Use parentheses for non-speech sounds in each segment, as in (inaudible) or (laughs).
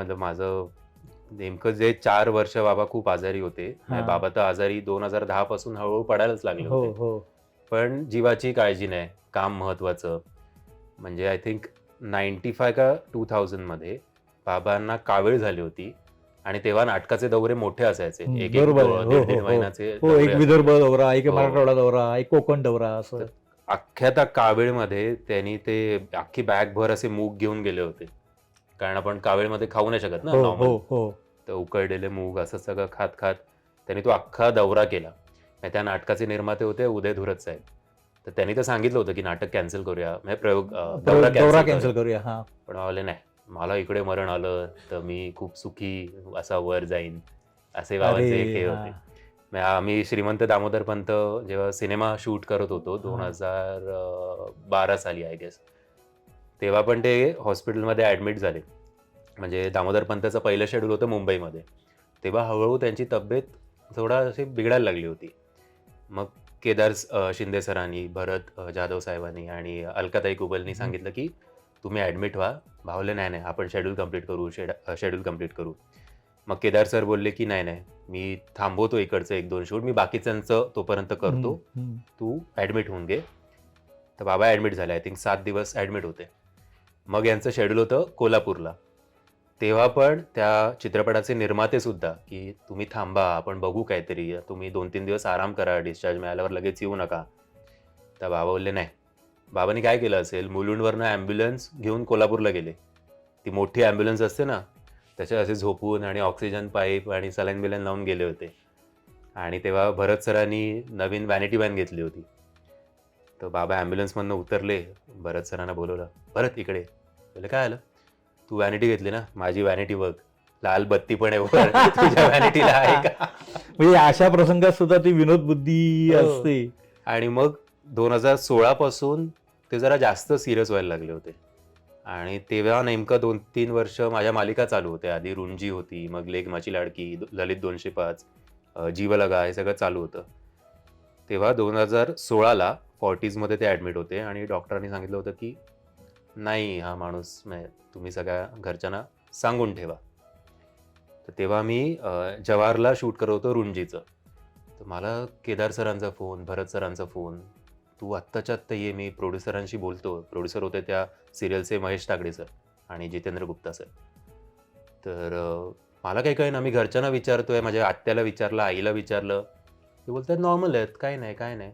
मतलब माझं नेमकं जे चार वर्ष बाबा खूप आजारी होते म्हणजे हा. बाबा तर आजारी दोन हजार दहा पासून हळूहळू पडायलाच लागले हो होते हो पण जीवाची काळजी नाही काम महत्वाचं म्हणजे आय थिंक नाईन्टी फाय का टू थाउजंडमध्ये बाबांना कावीळ झाली होती आणि तेव्हा नाटकाचे दौरे मोठे असायचे हम्म, एक एक बरोबर आहे. दो- हो, दीड हो, दीड हो. महिन्याचे हो दौरे एक असायचे. विदर्भ दौरा एक हो. मराठवाडा दौरा एक कोकण दौरा असं अख्ख्या त्या कावीळमध्ये त्यांनी ते अख्खी बॅग भर असे मूग घेऊन गेले होते कारण आपण कावीळमध्ये खाऊ नाही शकत ना हो नॉर्मल हो हो. तर उकळलेले मूग असं सगळं खात खात त्यांनी तो अख्खा दौरा केला. म्हणजे त्या नाटकाचे निर्माते होते उदय धुरत साहेब. तर त्यांनी तर सांगितलं होतं की नाटक कॅन्सल करूया म्हणजे प्रयोग अं, दौरा दौरा कॅन्सल कॅन्सल करूया हा. पण आले नाही मला इकडे मरण आलं तर मी खूप सुखी असा वर जाईन. असे बाबांचे एक हे अरे होते. आम्ही श्रीमंत दामोदर पंत जेव्हा सिनेमा शूट करत होतो दोन. हजार बारा साली आय गेस. तेव्हा पण ते हॉस्पिटलमध्ये ॲडमिट झाले. म्हणजे दामोदर पंतचं पहिलं शेड्यूल होतं मुंबईमध्ये. तेव्हा हळूहळू त्यांची तब्येत थोडा अशी बिघडायला लागली होती. मग केदार शिंदे सरांनी भरत जाधव साहेबांनी आणि अलकाताई कुबलनी सांगितलं की तुम्ही ॲडमिट व्हा. भावले नाही नाही आपण शेड्यूल कंप्लीट करू शेड शेड्यूल कंप्लीट करू. मग केदार सर बोलले की नाही नाही मी थांबवतो इकडचं एक दोन शूट मी बाकीच्यांचं तोपर्यंत करतो. तू ॲडमिट होऊन घे. तर बाबा ॲडमिट झाले. आय थिंक सात दिवस ॲडमिट होते. मग यांचं शेड्यूल होतं कोल्हापूरला. तेव्हा पण त्या चित्रपटाचे निर्माते सुद्धा की तुम्ही थांबा आपण बघू काहीतरी तुम्ही दोन तीन दिवस आराम करा डिस्चार्ज मिळाल्यावर लगेच येऊ नका. त्या बाबा बोलले नाही. बाबांनी काय केलं असेल मुलुंडवरनं ॲम्ब्युलन्स घेऊन कोल्हापूरला गेले. ती मोठी ॲम्ब्युलन्स असते ना त्याच्या असे झोपून आणि ऑक्सिजन पाईप आणि सलाईन बिलाईन लावून गेले होते. आणि तेव्हा भरत सरांनी नवीन वॅनिटी व्हॅन घेतली होती. तर बाबा ॲम्ब्युलन्समधनं उतरले. भरत सरांना बोलवलं भरत इकडे. बोले काय आलं? तू वॅनिटी घेतली ना? माझी वॅनिटी बघ. लाल बत्ती पण आहे (laughs) तुझ्या वॅनिटीला आहे का? म्हणजे अशा प्रसंगात सुद्धा ती विनोद बुद्धी हो. असते. आणि मग दोन हजार सोळा पासून ते जरा जास्त सिरियस व्हायला लागले होते. आणि तेव्हा नेमकं दोन तीन वर्ष माझ्या मालिका चालू होत्या. आधी रुंजी होती मग लेग माची लाडकी ललित दोनशे पाच जीवलगा हे सगळं चालू होतं. तेव्हा दोन हजार सोळाला फॉर्टीजमध्ये ते ॲडमिट होते आणि डॉक्टरांनी सांगितलं होतं की नाही हा माणूस म्हणजे तुम्ही सगळ्या घरच्यांना सांगून ठेवा. तर तेव्हा मी जवाहरला शूट करत होतो रुंजीचं तर मला केदार सरांचा फोन भरत सरांचा फोन तू आत्ताच्या आत्ता ये मी प्रोड्युसरांशी बोलतो. प्रोड्युसर होते त्या सिरियलचे महेश तागडे सर आणि जितेंद्र गुप्ता सर. तर मला काही काही ना मी घरच्यांना विचारतोय माझ्या आत्याला विचारलं आईला विचारलं. ते बोलतात नॉर्मल आहेत काय नाही काय नाही.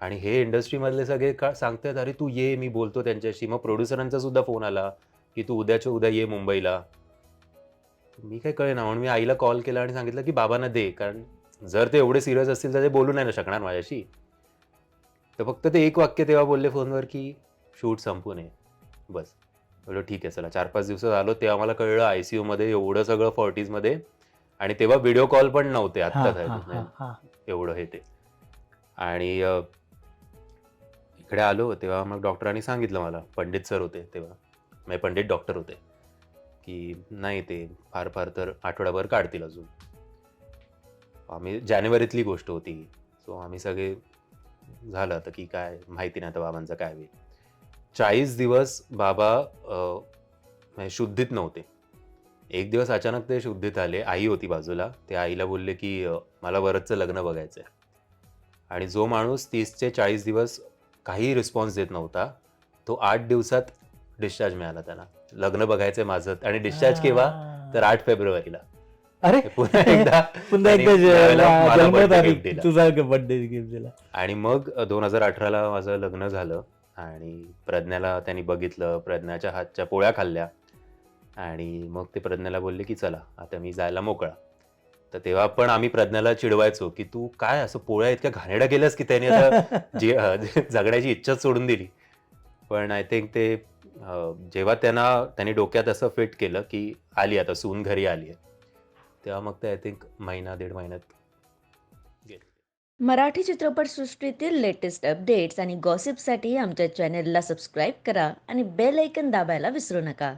आणि हे इंडस्ट्रीमधले सगळे का सांगतात अरे तू ये मी बोलतो त्यांच्याशी. मग प्रोड्युसरांचा सुद्धा फोन आला की तू उद्याच्या उद्या ये मुंबईला. मी काय कळे ना म्हणून मी आईला कॉल केला आणि सांगितलं की बाबांना दे कारण जर ते एवढे सिरियस असतील तर ते बोलू नाही ना शकणार माझ्याशी. तर फक्त ते एक वाक्य तेव्हा बोलले फोनवर की शूट संपू नये बस. बोलो ठीक आहे चला चार पाच दिवसात आलो. तेव्हा मला कळलं आय सी यूमध्ये एवढं सगळं 40s मध्ये आणि तेव्हा व्हिडिओ कॉल पण नव्हते हा, हा. एवढं हे ते. आणि इकडे आलो तेव्हा मग डॉक्टरांनी सांगितलं मला पंडित सर होते तेव्हा. म्हणजे पंडित डॉक्टर होते. की नाही ते फार फार तर आठवडाभर काढतील अजून. आम्ही जानेवारीतली गोष्ट होती. सो आम्ही सगळे झालं आता की काय माहिती नाही आता बाबांचं काय होईल. चाळीस दिवस बाबा म्हणजे शुद्धीत नव्हते. एक दिवस अचानक ते शुद्धीत आले. आई होती बाजूला. ते आईला बोलले की मला वरदचं लग्न बघायचं आहे आणि जो माणूस तीसचे चाळीस दिवस काही रिस्पॉन्स देत नव्हता तो आठ दिवसात डिस्चार्ज मिळाला त्याला लग्न बघायचंय माझं. आणि डिस्चार्ज केव्हा? तर आठ फेब्रुवारीला. अरे! पुन्हा एकदा (laughs) पुन्हा एकदा. तुझा बर्थडे गिफ्ट दिला. आणि मग दोन हजार अठराला माझं लग्न झालं. आणि प्रज्ञाला त्यांनी बघितलं. प्रज्ञाच्या हातच्या पोळ्या खाल्ल्या. आणि मग ते प्रज्ञाला बोलले की चला आता मी जायला मोकळा. तर तेव्हा पण आम्ही प्रज्ञाला चिडवायचो की तू काय असं पोळ्या इतक्या घाणेड्या केल्यास की त्याने आता (laughs) जी जगण्याची इच्छाच सोडून दिली. पण आय थिंक ते जेव्हा त्यांना त्यांनी डोक्यात असं फिट केलं की आली आता सून घरी आली आहे. तेव्हा मग ते आय थिंक महिना दीड महिन्यात गेले. मराठी चित्रपटसृष्टीतील लेटेस्ट अपडेट्स आणि गॉसिपसाठी आमच्या चॅनेलला सबस्क्राईब करा आणि बेल ऐकन दाबायला विसरू नका.